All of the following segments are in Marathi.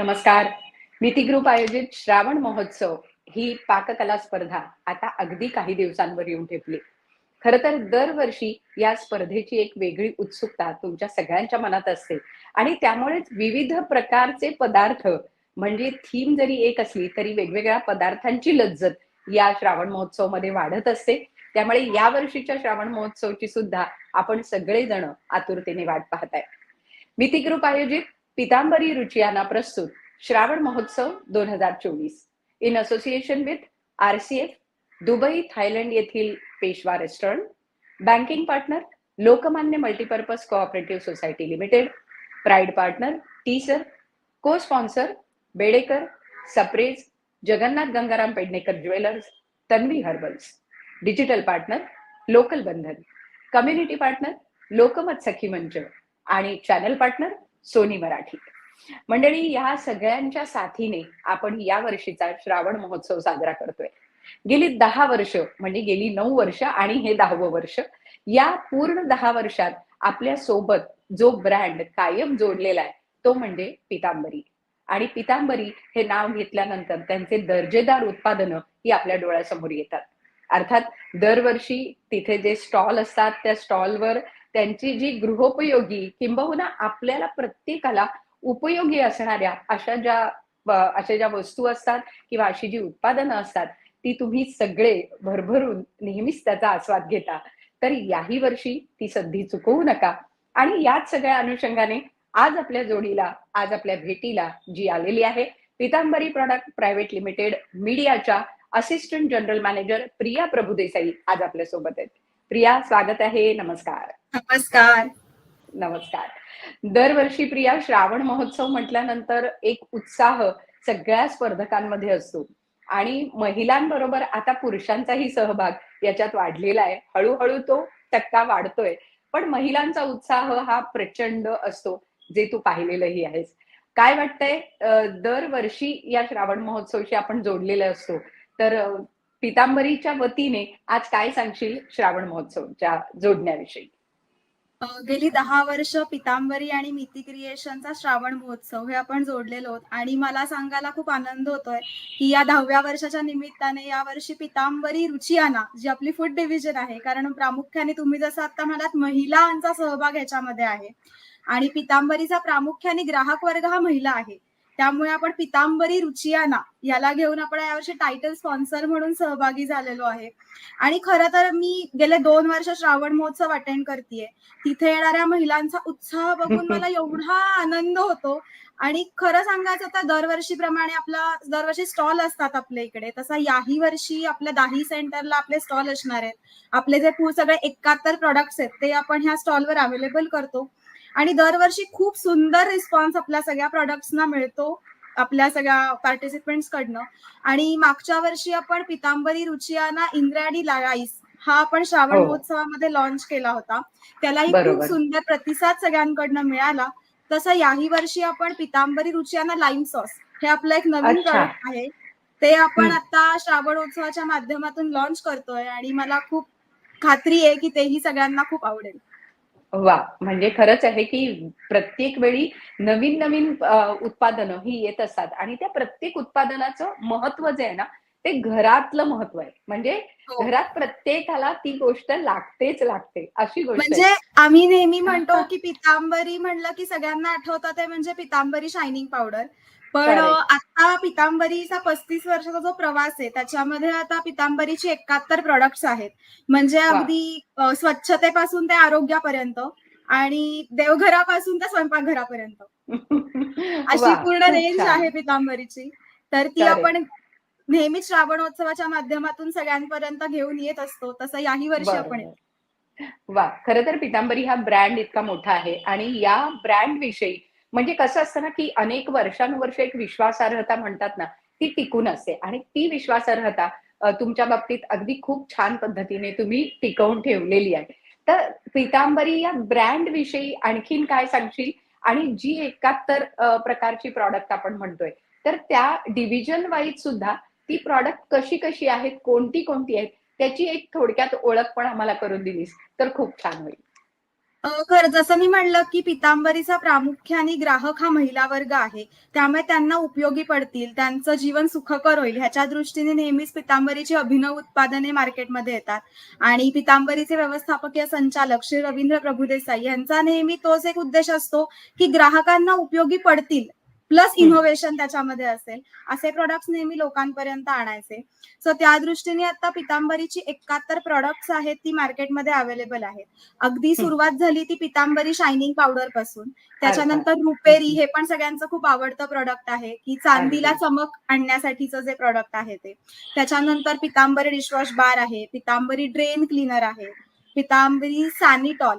नमस्कार. नीती ग्रुप आयोजित श्रावण महोत्सव ही पाककला स्पर्धा आता अगदी काही दिवसांवर येऊन ठेपली. खर तर दरवर्षी या स्पर्धेची एक वेगळी उत्सुकता तुमच्या सगळ्यांच्या मनात असते. आणि त्यामुळेच विविध प्रकारचे पदार्थ म्हणजे थीम जरी एक असली तरी वेगवेगळ्या पदार्थांची लज्जत या श्रावण महोत्सवमध्ये वाढत असते. त्यामुळे या वर्षीच्या श्रावण महोत्सवची सुद्धा आपण सगळेजण आतुरतेने वाट पाहताय मिती ग्रुप आयोजित पितांबरी रुचियाना प्रस्तुत श्रावण महोत्सव दोन हजार चोवीस. In association with RCF Dubai Thailand येथील Peshwa restaurant banking partner Lokmanya multipurpose cooperative society limited pride partner teaser co sponsor Bedekar सप्रेज Jagannath Gangaram Pednekar jewellers Tanvi herbals. Digital partner local Bandhan. Community partner Lokmat Sakhi Manch. आणि चॅनल पार्टनर सोनी मराठी. मंडळी या सगळ्यांच्या साथीने आपण या वर्षीचा श्रावण महोत्सव साजरा करतोय. गेली दहा वर्ष म्हणजे गेली नऊ वर्ष आणि हे दहावं वर्ष या पूर्ण दहा वर्षात आपल्यासोबत जो ब्रँड कायम जोडलेला आहे तो म्हणजे पितांबरी. आणि पितांबरी हे नाव घेतल्यानंतर त्यांचे दर्जेदार उत्पादनं ही आपल्या डोळ्यासमोर येतात. अर्थात दरवर्षी तिथे जे स्टॉल असतात त्या स्टॉलवर त्यांची जी गृहोपयोगी किंबहुना आपल्याला प्रत्येकाला उपयोगी असणाऱ्या अशा ज्या अशा ज्या वस्तू असतात किंवा अशी जी उत्पादनं असतात ती तुम्ही सगळे भरभरून नेहमीच त्याचा आस्वाद घेता. तर याही वर्षी ती संधी चुकवू नका. आणि याच सगळ्या अनुषंगाने आज आपल्या जोडीला आज आपल्या भेटीला जी आलेली आहे पितांबरी प्रॉडक्ट प्रायव्हेट लिमिटेड मीडियाच्या assistant general manager Priya Prabhudesai आज आपल्यासोबत आहेत. प्रिया स्वागत आहे. नमस्कार. नमस्कार. नमस्कार. दरवर्षी प्रिया श्रावण महोत्सव म्हटल्यानंतर एक उत्साह सगळ्या स्पर्धकांमध्ये असतो. आणि महिलांबरोबर आता पुरुषांचाही सहभाग याच्यात वाढलेला आहे. हळूहळू तो टक्का वाढतोय. पण महिलांचा उत्साह हा प्रचंड असतो जे तू पाहिलेलंही आहेस. काय वाटतंय दरवर्षी या श्रावण महोत्सवशी आपण जोडलेले असतो तर पितांबरीच्या वतीने आज काय सांगशील श्रावण महोत्सवच्या जोडण्याविषयी? गेली दहा वर्ष पितांबरी आणि मिती क्रिएशनचा श्रावण महोत्सव हे आपण जोडलेलो आहोत. आणि मला सांगायला खूप आनंद होतोय की या दहाव्या वर्षाच्या निमित्ताने या वर्षी पितांबरी रुचियाना जी आपली फूड डिव्हिजन आहे. कारण प्रामुख्याने तुम्ही जसं आता म्हणालात महिलांचा सहभाग याच्यामध्ये आहे. आणि पितांबरीचा प्रामुख्याने ग्राहक वर्ग हा महिला आहे. त्यामुळे आपण पितांबरी रुचियाना याला घेऊन आपण यावर्षी टायटल स्पॉन्सर म्हणून सहभागी झालेलो आहे. आणि खरं तर मी गेले दोन वर्ष श्रावण महोत्सव अटेंड करतेय. तिथे येणाऱ्या महिलांचा उत्साह बघून मला एवढा आनंद होतो. आणि खरं सांगायचं तर दरवर्षीप्रमाणे आपला दरवर्षी स्टॉल असतात आपल्या इकडे. तसा याही वर्षी आपल्या दाही सेंटरला आपले स्टॉल असणार आहेत. आपले जे सगळे एकाहत्तर प्रोडक्ट्स आहेत ते आपण ह्या स्टॉलवर अवेलेबल करतो. आणि दरवर्षी खूप सुंदर रिस्पॉन्स आपल्या सगळ्या प्रॉडक्ट्सना मिळतो आपल्या सगळ्या पार्टिसिपेंट्स कडनं. आणि मागच्या वर्षी आपण पितांबरी रुचियाना इंद्रायणी राईस हा आपण श्रावण महोत्सवामध्ये लॉन्च केला होता. त्यालाही खूप सुंदर प्रतिसाद सगळ्यांकडनं मिळाला. तसं याही वर्षी आपण पितांबरी रुचियाना लाईम सॉस हे आपलं एक नवीन प्रॉडक्ट आहे. ते आपण आता श्रावण उत्सवाच्या माध्यमातून लॉन्च करतोय आणि मला खूप खात्री आहे की तेही सगळ्यांना खूप आवडेल. वा म्हणजे खरंच आहे की प्रत्येक वेळी नवीन नवीन उत्पादनं ही येत असतात आणि त्या प्रत्येक उत्पादनाचं महत्त्व जे आहे ना ते घरातलं महत्त्व आहे. म्हणजे घरात प्रत्येकाला ती गोष्ट लागतेच लागते अशी गोष्ट म्हणजे आम्ही नेहमी म्हणतो की पितांबरी म्हणलं की सगळ्यांना आठवतं ते म्हणजे पितांबरी शायनिंग पावडर पण आता पितांबरीचा पस्तीस वर्षाचा जो प्रवास आहे त्याच्यामध्ये आता पितांबरीची एकाहत्तर प्रोडक्ट्स आहेत. म्हणजे अगदी स्वच्छतेपासून ते आरोग्यापर्यंत आणि देवघरापासून ते स्वयंपाकघरापर्यंत. अशी पूर्ण रेंज आहे पितांबरीची. तर ती आपण नेहमीच श्रावणोत्सवाच्या माध्यमातून सगळ्यांपर्यंत घेऊन येत असतो तसं याही वर्षी आपण वा खरं तर पितांबरी हा ब्रँड इतका मोठा आहे आणि या ब्रँड विषयी म्हणजे कसं असतं ना की अनेक वर्षानुवर्ष एक विश्वासार्हता म्हणतात ना ती टिकून असते. आणि ती विश्वासार्हता तुमच्या बाबतीत अगदी खूप छान पद्धतीने तुम्ही टिकवून ठेवलेली आहे. तर पितांबरी या ब्रँड विषयी आणखीन काय सांगशील? आणि जी एकाहत्तर प्रकारची प्रॉडक्ट आपण म्हणतोय तर त्या डिव्हिजन वाईज सुद्धा ती प्रॉडक्ट कशी कशी आहेत कोणती कोणती आहेत त्याची एक थोडक्यात ओळख पण आम्हाला करून दिलीस. तर खूप छान होईल. जसं मी म्हणलं, की पितांबरीचा प्रामुख्याने ग्राहक हा महिला वर्ग आहे. त्यामुळे त्यांना उपयोगी पडतील, त्यांचं जीवन सुखकर होईल ह्याच्या दृष्टीने नेहमीच पितांबरीची अभिनव उत्पादने मार्केटमध्ये येतात. आणि पितांबरीचे व्यवस्थापकीय संचालक श्री रवींद्र प्रभुदेसाई यांचा नेहमी तोच एक उद्देश असतो, की ग्राहकांना उपयोगी पडतील प्लस. इनोव्हेशन त्याच्यामध्ये असेल, असे प्रॉडक्ट्स नेहमी लोकांपर्यंत आणायचे. सो त्या दृष्टीने आता पितांबरीची 71 प्रॉडक्ट्स आहेत ती मार्केटमध्ये अवेलेबल आहेत. अगदी. सुरुवात झाली ती पितांबरी शायनिंग पावडरपासून. त्याच्यानंतर. रुपेरी हं, पण सगळ्यांचं खूप आवडतं प्रॉडक्ट आहे, की चांदीला. चमक आणण्यासाठीचं जे प्रॉडक्ट आहे ते. त्याच्यानंतर पितांबरी डिशवॉश बार आहे, पितांबरी ड्रेन क्लीनर आहे, पितांबरी सॅनिटॉल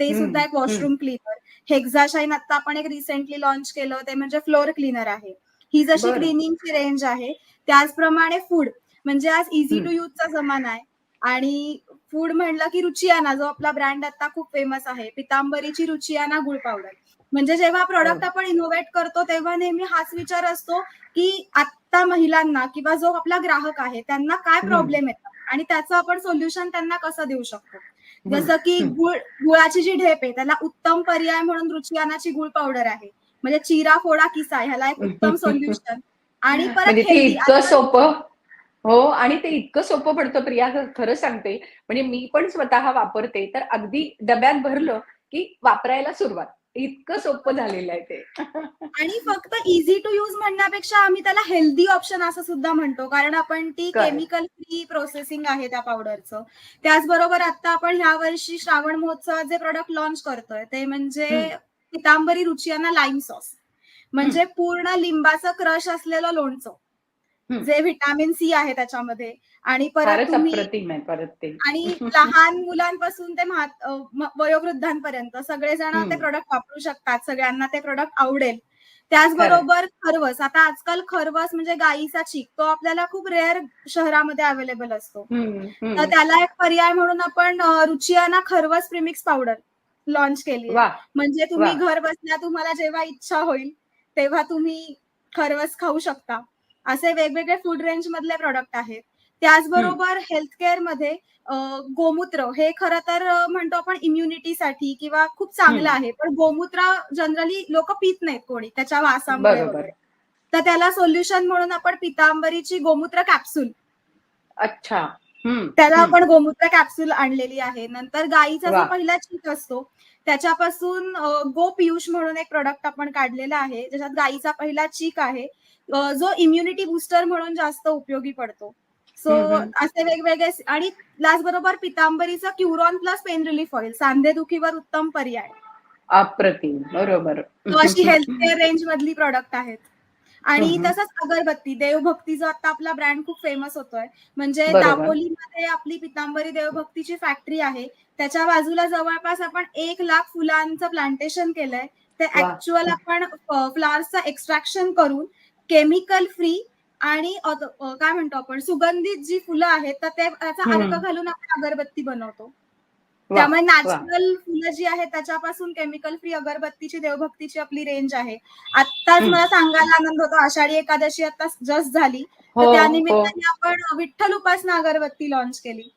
ते सुद्धा एक. Washroom cleaner. हेक्साशाईन आता आपण एक रिसेंटली लॉन्च केलं ते म्हणजे फ्लोर क्लीनर आहे. ही जशी. क्लिनिंगची रेंज आहे, त्याचप्रमाणे फूड म्हणजे आज हं. टू यूजचा जमाना आहे आणि फूड म्हणलं की रुचियाना जो आपला ब्रँड आता खूप फेमस आहे. पितांबरीची रुचियाना गूळ पावडर. म्हणजे जेव्हा प्रॉडक्ट हो. आपण इनोव्हेट करतो तेव्हा नेहमी हाच विचार असतो, की आत्ता महिलांना किंवा जो आपला ग्राहक आहे त्यांना काय. प्रॉब्लेम येतात आणि त्याचं आपण सोल्युशन त्यांना कसं देऊ शकतो. जसं की. गूळ गुळाची जी ढेप आहे त्याला उत्तम पर्याय म्हणून रुचियानाची गूळ पावडर आहे. म्हणजे चिरा, फोडा, किसा ह्याला एक उत्तम सोल्युशन आणि परत म्हणजे इतकं सोपं हो आणि ते इतकं सोपं पडतं प्रिया खरं सांगते. म्हणजे मी पण स्वतः वापरते तर अगदी डब्यात भरलं, की वापरायला सुरुवात. इतकं सोपं झालेलं आहे ते. आणि फक्त ईझी टू यूज म्हणण्यापेक्षा आम्ही त्याला हेल्दी ऑप्शन असं सुद्धा म्हणतो. कारण आपण ती. केमिकल फ्री प्रोसेसिंग आहे त्या पावडरचं. त्याचबरोबर आता आपण ह्या वर्षी श्रावण महोत्सवात जे प्रॉडक्ट लॉन्च करतोय ते म्हणजे. Pitambari Ruchiyana lime sauce. म्हणजे पूर्ण लिंबाचं क्रश असलेलं लोणचं. जे व्हिटॅमिन सी आहे त्याच्यामध्ये आणि परत. आणि लहान मुलांपासून ते वयोवृद्धांपर्यंत सगळेजण ते. प्रॉडक्ट वापरू शकतात. सगळ्यांना ते प्रॉडक्ट आवडेल. त्याचबरोबर खरवस. आता आजकाल खरवस म्हणजे गाईचा चीक तो आपल्याला खूप रेअर शहरामध्ये अवेलेबल असतो. तर त्याला एक पर्याय म्हणून आपण रुचियाना खरवस प्रीमिक्स पावडर लॉन्च केली! म्हणजे तुम्ही! घर बसल्या तुम्हाला जेव्हा इच्छा होईल, तेव्हा तुम्ही खरवस खाऊ शकता. असे वेगवेगळे फूड रेंज मधले प्रॉडक्ट आहेत. त्याचबरोबर हेल्थ केअरमध्ये अ, गोमूत्र हे खरं तर म्हणतो आपण इम्युनिटीसाठी किंवा खूप चांगलं. आहे. पण गोमूत्र जनरली लोकं पित नाहीत कोणी त्याच्या वासामुळे. वगैरे. तर त्याला सोल्युशन म्हणून आपण पितांबरीची गोमूत्र कॅप्सूल अच्छा. त्याला. आपण गोमूत्र कॅप्सूल आणलेली आहे. नंतर गाईचा जो! पहिला चीक असतो, त्याच्यापासून गो पियुष म्हणून एक प्रॉडक्ट आपण काढलेला आहे. ज्याच्यात गाईचा पहिला चीक आहे. जो इम्युनिटी बूस्टर म्हणून जास्त उपयोगी पडतो. सो. असे वेगवेगळे आणि त्याचबरोबर पितांबरीचा Curon plus pain relief oil सांधेदुखीवर उत्तम पर्याय. अप्रतिम. बरोबर. अशी हेल्थ केअर रेंज मधली प्रॉडक्ट आहेत. आणि. तसंच अगरबत्ती, देवभक्ती जो आता आपला ब्रँड खूप फेमस होतोय. म्हणजे बरोबर. दापोलीमध्ये आपली पितांबरी देवभक्तीची फॅक्टरी आहे. त्याच्या बाजूला जवळपास आपण 1,00,000 फुलांचं प्लांटेशन केलंय. ते! ॲक्चुअल आपण फ्लॉवर्सचं एक्स्ट्रॅक्शन करून केमिकल फ्री आणि काय म्हणतो आपण सुगंधित जी फुलं आहेत, तर त्याचा हं. अर्क घालून आपण अगरबत्ती बनवतो. त्यामुळे! नॅचरल फुलं जी आहेत त्याच्यापासून केमिकल फ्री अगरबत्तीची देवभक्तीची आपली रेंज आहे. आत्ताच हं. मला सांगायला आनंद होतो आषाढी एकादशी आता जस्ट झाली. हो, तर त्या हो. निमित्ताने आपण विठ्ठल उपासना अगरबत्ती लॉन्च केली.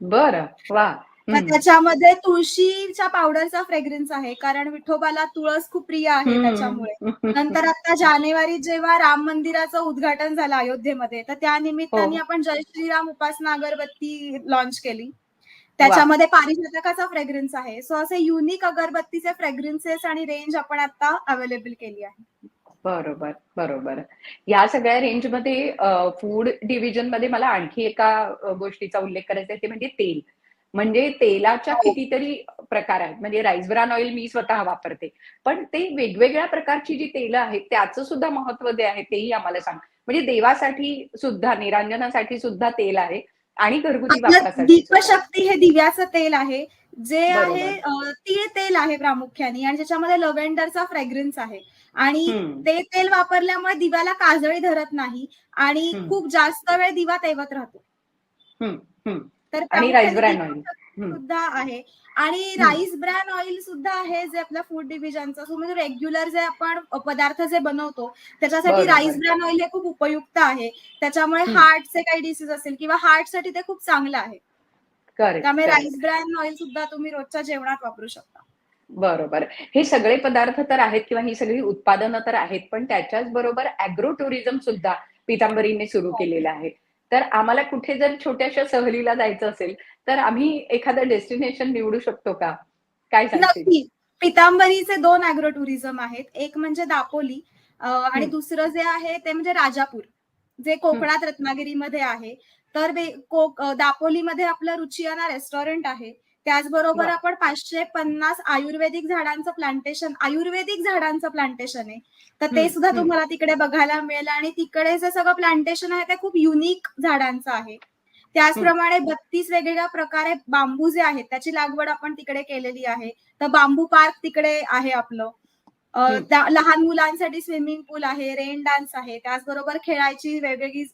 बरं. वाह! हं. त्याच्यामध्ये तुळशीच्या पावडरचा फ्रेग्रन्स आहे. कारण विठोबाला तुळस खूप प्रिय आहे त्याच्यामुळे. नंतर आता जानेवारीत जेव्हा राम मंदिराचं उद्घाटन झालं अयोध्येमध्ये, तर त्या निमित्ताने हो. आपण जय श्रीराम उपासना अगरबत्ती लॉन्च केली. त्याच्यामध्ये पारिजातकाचा फ्रेग्रन्स आहे. सो असे युनिक अगरबत्तीचे फ्रेग्रन्सेस आणि रेंज आपण आता अवेलेबल केली आहे. बरोबर, बरोबर. या सगळ्या रेंजमध्ये फूड डिव्हिजनमध्ये मला आणखी एका गोष्टीचा उल्लेख करायचा आहे ते म्हणजे तेल. म्हणजे तेलाच्या हो. कितीतरी प्रकार आहेत. म्हणजे राईस ब्रान ऑइल मी स्वतः वापरते. पण ते वेगवेगळ्या प्रकारची जी तेलं आहेत त्याचं सुद्धा महत्त्व जे आहे तेही आम्हाला सांग. म्हणजे देवासाठी सुद्धा, निरांजनासाठी सुद्धा तेल आहे आणि घरगुती वापरासाठी. दीपशक्ती हे दिव्याचं तेल आहे. जे आहे तीळ तेल आहे प्रामुख्याने आणि ज्याच्यामध्ये लव्हेंडरचा फ्रेग्रन्स आहे. आणि. ते तेल वापरल्यामुळे दिव्याला काजळी धरत नाही आणि. खूप जास्त वेळ दिवा तेवत राहतो. तर आणि राईस ब्रॅन ऑइल. सुद्धा आहे आणि. राईस ब्रॅन ऑइल सुद्धा आहे जे आपल्या फूड डिव्हिजनचं सो म्हणजे रेग्युलर जे आपण पदार्थ जे बनवतो त्याच्यासाठी राईस. ब्रॅन ऑइल हे खूप उपयुक्त आहे. त्याच्यामुळे. हार्टचे काही डिसीज असेल किंवा हार्टसाठी ते खूप चांगलं आहे. त्यामुळे राईस ब्रॅन ऑइल सुद्धा तुम्ही रोजच्या जेवणात वापरू शकता बरोबर हे सगळे पदार्थ तर आहेत किंवा ही सगळी उत्पादनं तर आहेत पण त्याच्याच बरोबर अॅग्रो टुरिझम सुद्धा पितांबरीने सुरू हो. केलेलं आहे तर आम्हाला कुठे जर छोट्याशा सहलीला जायचं असेल तर आम्ही एखादं डेस्टिनेशन निवडू शकतो का? काय पितांबरीचे दोन अॅग्रो टुरिझम आहेत. एक म्हणजे दापोली आणि. दुसरं जे आहे ते म्हणजे राजापूर जे कोकणात रत्नागिरीमध्ये आहे. तर दापोलीमध्ये आपलं रुचियाना रेस्टॉरंट आहे. त्याचबरोबर. आपण पाचशे पन्नास आयुर्वेदिक झाडांचं प्लांटेशन आयुर्वेदिक झाडांचं प्लांटेशन आहे. तर ते सुद्धा. तुम्हाला तिकडे बघायला मिळेल आणि तिकडे जे सगळं प्लांटेशन आहे ते खूप युनिक झाडांचं आहे. त्याचप्रमाणे बत्तीस वेगवेगळ्या प्रकारे बांबू जे आहेत त्याची लागवड आपण तिकडे केलेली आहे. तर बांबू पार्क तिकडे आहे आपलं. लहान मुलांसाठी स्विमिंग पूल आहे रेन डान्स आहे त्याचबरोबर खेळायची वेगवेगळी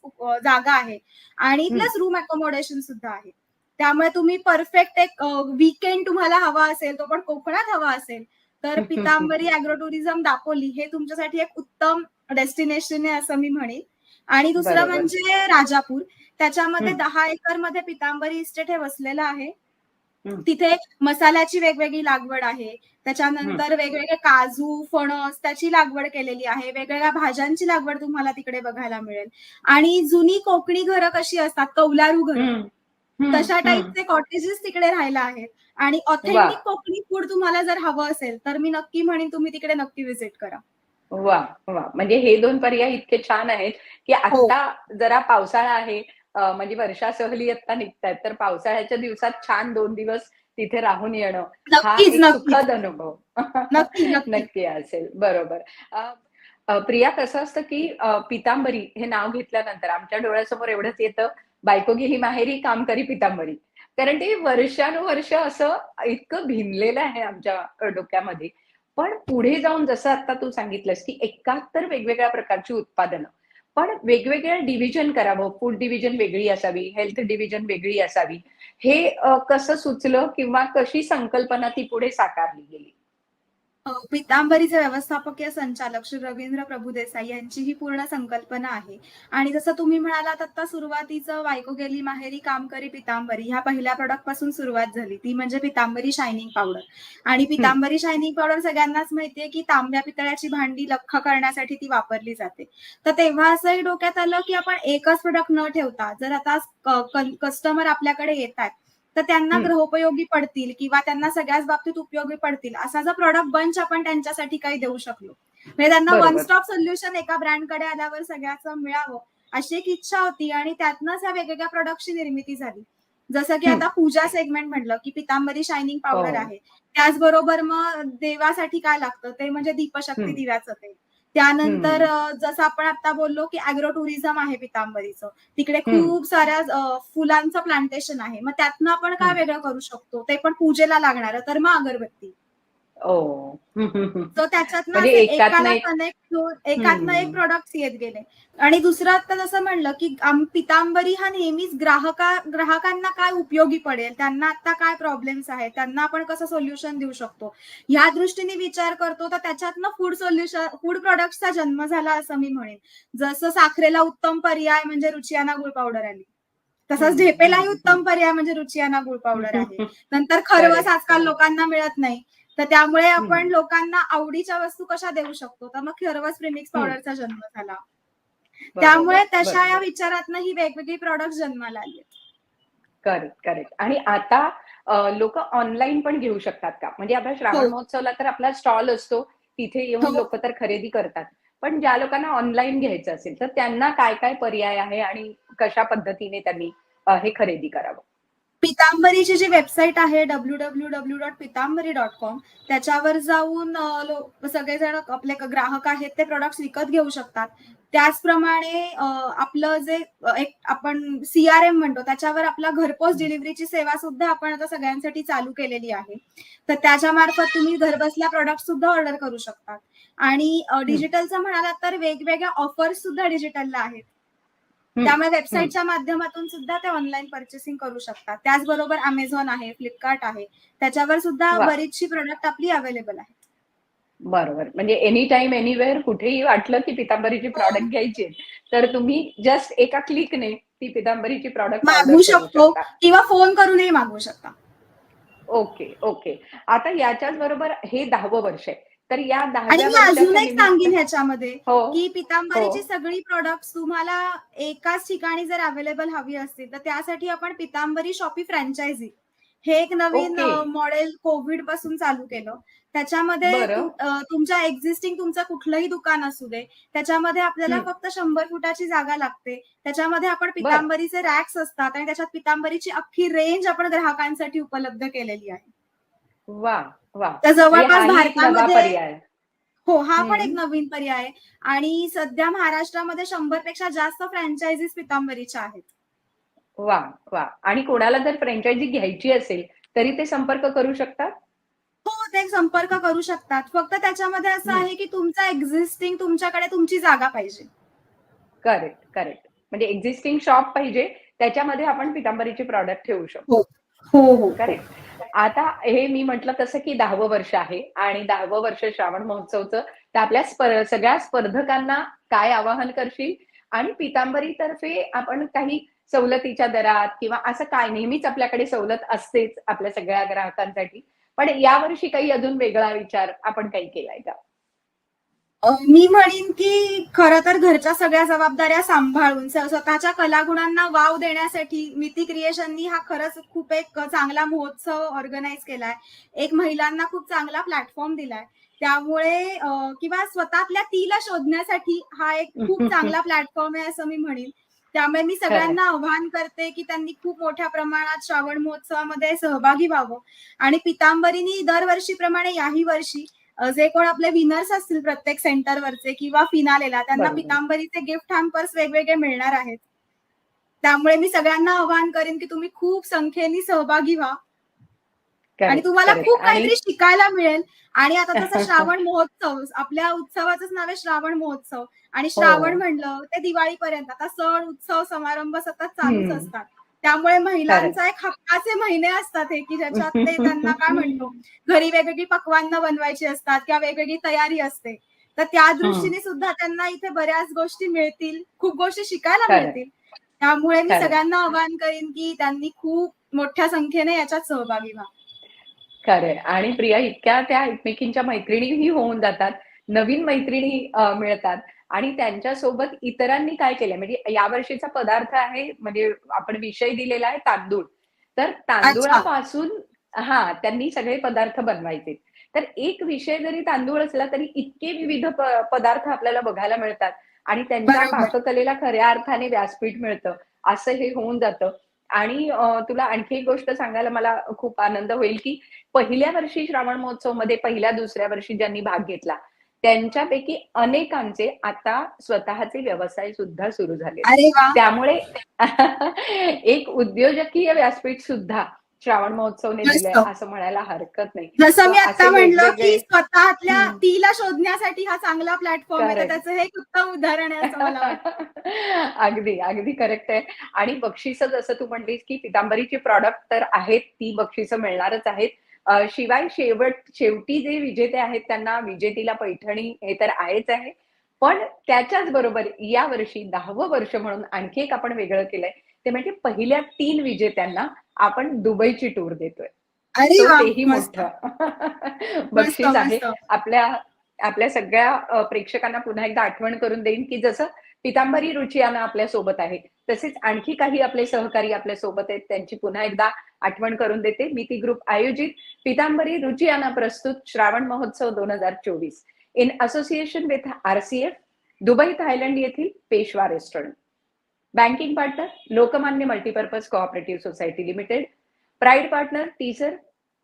जागा आहे. आणि. प्लस रूम अकोमोडेशन सुद्धा आहे. त्यामुळे तुम्ही परफेक्ट एक वीकेंड तुम्हाला हवा असेल तो पण कोकणात हवा असेल तर पितांबरी अॅग्रो टुरिझम दापोली हे तुमच्यासाठी एक उत्तम डेस्टिनेशन आहे असं मी म्हणेन आणि दुसरं. म्हणजे राजापूर त्याच्यामध्ये. दहा एकरमध्ये पितांबरी इस्टेट हे वसलेलं आहे. तिथे मसाल्याची वेगवेगळी लागवड आहे त्याच्यानंतर वेगवेगळे काजू फणस त्याची लागवड केलेली आहे वेगवेगळ्या भाज्यांची लागवड तुम्हाला तिकडे बघायला मिळेल आणि जुनी कोकणी घरं कशी असतात कौलारू घरं. तशा. टाईपचे कॉटेजेस तिकडे राहायला आहेत. आणि ऑथेंटिक कोकणी फूड तुम्हाला जर हवं असेल तर मी नक्की म्हणेन तुम्ही तिकडे नक्की व्हिजिट करा. वा वा म्हणजे हे दोन पर्याय इतके छान आहेत की हो. आता जरा पावसाळा आहे म्हणजे वर्षा सहली आता निघतायत तर पावसाळ्याच्या दिवसात छान दोन दिवस तिथे राहून येणं हा नक्कीच एक नक्कीच. सुखद अनुभव. नक्की असेल. बरोबर. प्रिया कसं असतं की पितांबरी हे नाव घेतल्यानंतर आमच्या डोळ्यासमोर एवढंच येतं बायको गेली माहेरी काम करी पितांबरी. कारण ते वर्षानुवर्ष असं इतकं भिनलेलं आहे आमच्या डोक्यामध्ये. पण पुढे जाऊन जसं आता तू सांगितलंस की एकाहत्तर वेगवेगळ्या प्रकारची उत्पादनं. पण वेगवेगळ्या डिव्हिजन करावं फूड डिव्हिजन वेगळी असावी हेल्थ डिव्हिजन वेगळी असावी. हे कसं सुचलं किंवा कशी संकल्पना ती पुढे साकारली गेली? पितांबरीचे व्यवस्थापकीय संचालक श्री रवींद्र प्रभुदेसाई यांची ही पूर्ण संकल्पना आहे. आणि जसं तुम्ही म्हणालात आता सुरुवातीचं बायको गेली माहेरी काम करी पितांबरी ह्या पहिल्या प्रोडक्टपासून सुरुवात झाली. ती म्हणजे पितांबरी शायनिंग पावडर आणि पितांबरी शायनिंग पावडर सगळ्यांनाच माहितीये की तांब्या पितळ्याची भांडी लख्ख करण्यासाठी ती वापरली जाते. तर तेव्हा असंही डोक्यात आलं की आपण एकच प्रोडक्ट न ठेवता जर आता कस्टमर आपल्याकडे येत आहेत तर त्यांना. गृहोपयोगी पडतील किंवा त्यांना सगळ्याच बाबतीत उपयोगी पडतील असा जर प्रॉडक्ट बंच आपण त्यांच्यासाठी काही देऊ शकलो म्हणजे त्यांना. वन स्टॉप सोल्युशन एका ब्रँडकडे आल्यावर सगळ्याचं मिळावं अशी एक इच्छा होती आणि त्यातनंच ह्या वेगवेगळ्या प्रॉडक्टची निर्मिती झाली जसं की. आता पूजा सेगमेंट म्हटलं की पितांबरी शायनिंग पावडर हो. आहे त्याचबरोबर मग देवासाठी काय लागतं ते म्हणजे दीपशक्ती. दिव्याचं ते त्यानंतर जसं आपण आता बोललो की अॅग्रो टुरिझम आहे पितांबरीचं. तिकडे. खूप साऱ्या फुलांचं प्लांटेशन आहे. मग त्यातनं आपण काय. वेगळं करू शकतो? ते पण पूजेला लागणार. तर मग अगरबत्ती. हम्म, हम्म. तर त्याच्यातनं म्हणजे एकातनं एकाला एक- कनेक्ट एकातनं एक हम्म. प्रोडक्ट येत गेले आणि दुसरं आता जसं म्हणलं की पितांबरी हा नेहमीच ग्राहका ग्राहकांना काय उपयोगी पडेल त्यांना आता काय प्रॉब्लेम्स आहेत त्यांना आपण कसं सोल्युशन देऊ शकतो ह्या दृष्टीने विचार करतो तर त्याच्यातनं फूड सोल्युशन फूड प्रोडक्टचा जन्म झाला असं मी म्हणेन जसं साखरेला उत्तम पर्याय म्हणजे रुचियाना गुळ पावडर आली तसंच. ढेपेलाही उत्तम पर्याय म्हणजे रुचियाना गुळ पावडर आहे नंतर खरवस आजकाल. लोकांना मिळत नाही तर त्यामुळे आपण. लोकांना आवडीच्या वस्तू कशा देऊ शकतो तर मग खरवस प्रिमिक्स. पावडरचा जन्म झाला त्यामुळे तशा या. विचारातनं ही वेगवेगळी प्रॉडक्ट जन्माला आली करेक्ट करेक्ट आणि आता लोक ऑनलाईन पण घेऊ शकतात का म्हणजे आपल्या श्रावण हो. महोत्सवला तर आपला स्टॉल असतो तिथे येऊन हो. लोक तर खरेदी करतात पण ज्या लोकांना ऑनलाईन घ्यायचं असेल तर त्यांना काय काय पर्याय आहे आणि कशा पद्धतीने त्यांनी हे खरेदी करावं पितांबरीची जी वेबसाईट आहे W W W dot Pitambari dot com त्याच्यावर जाऊन सगळेजण आपले ग्राहक आहेत ते प्रोडक्ट्स विकत घेऊ शकतात. त्याचप्रमाणे आपलं जे एक आपण सीआरएम म्हणतो त्याच्यावर आपला घरपोच डिलिव्हरीची सेवा सुद्धा आपण आता सगळ्यांसाठी चालू केलेली आहे. तर त्याच्या मार्फत तुम्ही घरबसल्या प्रॉडक्ट सुद्धा ऑर्डर करू शकतात आणि डिजिटलचं म्हणालात तर वेगवेगळ्या ऑफर्स सुद्धा डिजिटलला आहेत. त्यामुळे वेबसाईटच्या माध्यमातून सुद्धा ते ऑनलाईन परचेसिंग करू शकतात. त्याचबरोबर अमेझॉन आहे फ्लिपकार्ट आहे. त्याच्यावर सुद्धा. बरीचशी प्रोडक्ट आपली अवेलेबल आहे. बरोबर. म्हणजे एनी टाइम एनिवेअर कुठेही वाटलं की पितांबरीची प्रॉडक्ट घ्यायची तर तुम्ही जस्ट एका क्लिकने ती पितांबरीची प्रॉडक्ट मागवू शकतो किंवा फोन करूनही मागवू शकता. Okay okay. आता याच्याच बरोबर हे दहावं वर्ष आहे. तर या आणि दहाव्या मी अजून एक सांगेन ह्याच्यामध्ये हो. की पितांबरीची हो. सगळी प्रोडक्ट्स तुम्हाला एकाच ठिकाणी जर अवेलेबल हवी असतील तर त्यासाठी आपण पितांबरी शॉपी फ्रँचायझी हे एक नवीन. मॉडेल कोविडपासून चालू केलं. त्याच्यामध्ये तुमच्या एक्झिस्टिंग तुमचं कुठलंही दुकान असू दे त्याच्यामध्ये आपल्याला. फक्त शंभर फुटाची जागा लागते. त्याच्यामध्ये आपण पितांबरीचे रॅक्स असतात आणि त्याच्यात पितांबरीची अख्खी रेंज आपण ग्राहकांसाठी उपलब्ध केलेली आहे. वा. वा. तर जवळपास भारतामध्ये पर्याय. हो हा पण एक. नवीन पर्याय आहे. आणि सध्या महाराष्ट्रामध्ये शंभरपेक्षा जास्त फ्रँचायझीज पितांबरीच्या आहेत. वा वा. आणि कोणाला जर फ्रँचायझी घ्यायची असेल तरी ते संपर्क करू शकतात? हो ते संपर्क करू शकतात. फक्त त्याच्यामध्ये असं. आहे की तुमचा एक्झिस्टिंग तुमच्याकडे तुमची जागा पाहिजे. करेक्ट करेक्ट म्हणजे एक्झिस्टिंग शॉप पाहिजे त्याच्यामध्ये आपण पितांबरीचे प्रॉडक्ट ठेवू शकतो. हो हो करेक्ट आता हे मी म्हटलं तसं की दहावं वर्ष आहे आणि दहावं वर्ष श्रावण महोत्सवचं तर आपल्या सगळ्या स्पर्धकांना काय आवाहन करशील? आणि पितांबरी तर्फे आपण काही सवलतीच्या दरात किंवा असं काय नेहमीच आपल्याकडे सवलत असतेच आपल्या सगळ्या ग्राहकांसाठी. पण यावर्षी काही अजून वेगळा विचार आपण काही केलाय का? मी म्हणेन की खरं तर घरच्या सगळ्या जबाबदाऱ्या सांभाळून स्वतःच्या कलागुणांना वाव देण्यासाठी मिती क्रिएशननी हा खरंच खूप एक चांगला महोत्सव ऑर्गनाईज केलाय. एक महिलांना खूप चांगला प्लॅटफॉर्म दिलाय. त्यामुळे किंवा स्वतःतल्या तीला शोधण्यासाठी हा एक खूप चांगला प्लॅटफॉर्म आहे असं मी म्हणेन. त्यामुळे मी सगळ्यांना आव्हान करते की त्यांनी खूप मोठ्या प्रमाणात श्रावण महोत्सवामध्ये सहभागी व्हावं. आणि पितांबरीनी दरवर्षीप्रमाणे याही वर्षी जे कोण आपले विनर्स असतील प्रत्येक सेंटरवरचे किंवा फिनालेला त्यांना. पितांबरीचे गिफ्ट हॅम्पर्स वेगवेगळे मिळणार आहेत त्यामुळे मी सगळ्यांना आवाहन करेन की तुम्ही खूप संख्येने सहभागी व्हा आणि तुम्हाला. खूप काहीतरी शिकायला मिळेल आणि आता तसं श्रावण महोत्सव आपल्या उत्सवाचंच नाव आहे श्रावण महोत्सव आणि श्रावण हो. म्हणलं ते दिवाळीपर्यंत आता सण उत्सव समारंभ सतत चालूच. असतात त्यामुळे महिलांचा एक हक्काचे महिने असतात हे की ज्याच्यात ते त्यांना काय म्हणतो घरी वेगवेगळी पक्वान्न बनवायची असतात किंवा वेगवेगळी तयारी असते. तर त्या दृष्टीने सुद्धा त्यांना इथे बऱ्याच गोष्टी मिळतील खूप गोष्टी शिकायला. मिळतील. त्यामुळे मी. सगळ्यांना आवाहन करेन की त्यांनी खूप मोठ्या संख्येने याच्यात सहभागी व्हा. खरंय आणि प्रिया इतक्या त्या एकमेकींच्या मैत्रिणीही होऊन जातात नवीन मैत्रिणी मिळतात. आणि त्यांच्यासोबत इतरांनी काय केलंय? म्हणजे यावर्षीचा पदार्थ आहे म्हणजे आपण विषय दिलेला आहे तांदूळ. तर तांदूळापासून हा त्यांनी सगळे पदार्थ बनवायचे. तर एक विषय जरी तांदूळ असला तरी इतके विविध पदार्थ आपल्याला बघायला मिळतात. आणि त्यांच्या. पाककलेला खऱ्या अर्थाने व्यासपीठ मिळतं. असं हे होऊन जातं. आणि तुला आणखी एक गोष्ट सांगायला मला खूप आनंद होईल की पहिल्या वर्षी श्रावण महोत्सवमध्ये पहिल्या दुसऱ्या वर्षी ज्यांनी भाग घेतला त्यांच्यापैकी अनेकांचे आता स्वतःचे व्यवसाय सुद्धा सुरू झाले त्यामुळे एक उद्योजकीय व्यासपीठ सुद्धा श्रावण महोत्सवने. दिलंय असं म्हणायला हरकत नाही जसं मी आता म्हणलं की स्वतःतल्या. तीला शोधण्यासाठी हा चांगला प्लॅटफॉर्म आहे. त्याचं हे उत्तम उदाहरण आहे अगदी अगदी करेक्ट आहे आणि बक्षिसं जसं तू म्हणलीस की पितांबरीची प्रॉडक्ट तर आहेत ती बक्षिसं मिळणारच आहेत शिवाय शेवट शेवटी जे विजेते आहेत त्यांना विजेतीला पैठणी हे तर आहेच आहे. पण त्याच्याच बरोबर या वर्षी दहावं वर्ष म्हणून आणखी एक आपण वेगळं केलंय. ते म्हणजे पहिल्या तीन विजेत्यांना आपण दुबईची टूर देतोय. तेही मस्त. मोठं. बक्षीस आहे. आपल्या आपल्या सगळ्या प्रेक्षकांना पुन्हा एकदा आठवण करून देईन की जसं पितांबरी रुचियाना आपल्यासोबत आहे तसेच आणखी काही आपले सहकारी आपल्यासोबत आहेत. त्यांची पुन्हा एकदा आठवण करून देते. मी ती ग्रुप आयोजित पितांबरी रुचियाना प्रस्तुत श्रावण महोत्सव दोन हजार चोवीस. In association with RCF Dubai Thailand येथील Peshwa restaurant banking partner Lokmanya multipurpose cooperative society limited pride partner teacher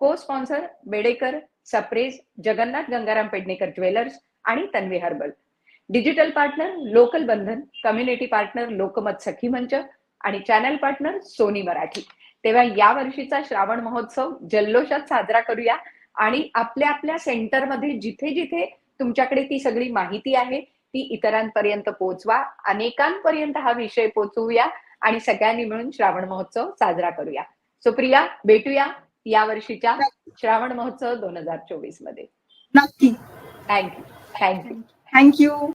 co sponsor Bedekar सप्रेज Jagannath Gangaram Pednekar jewellers आणि Tanvi herbal digital partner local Bandhan community partner Lokmat Sakhi Manch आणि चॅनल पार्टनर सोनी मराठी. तेव्हा या वर्षीचा श्रावण महोत्सव जल्लोषात साजरा करूया आणि आपल्या आपल्या सेंटरमध्ये जिथे जिथे तुमच्याकडे ती सगळी माहिती आहे ती इतरांपर्यंत पोहोचवा अनेकांपर्यंत हा विषय पोहोचवूया आणि सगळ्यांनी मिळून श्रावण महोत्सव साजरा करूया. सुप्रिया भेटूया या वर्षीच्या श्रावण महोत्सव दोन हजार चोवीसमध्ये नक्की थँक्यू थँक्यू थँक्यू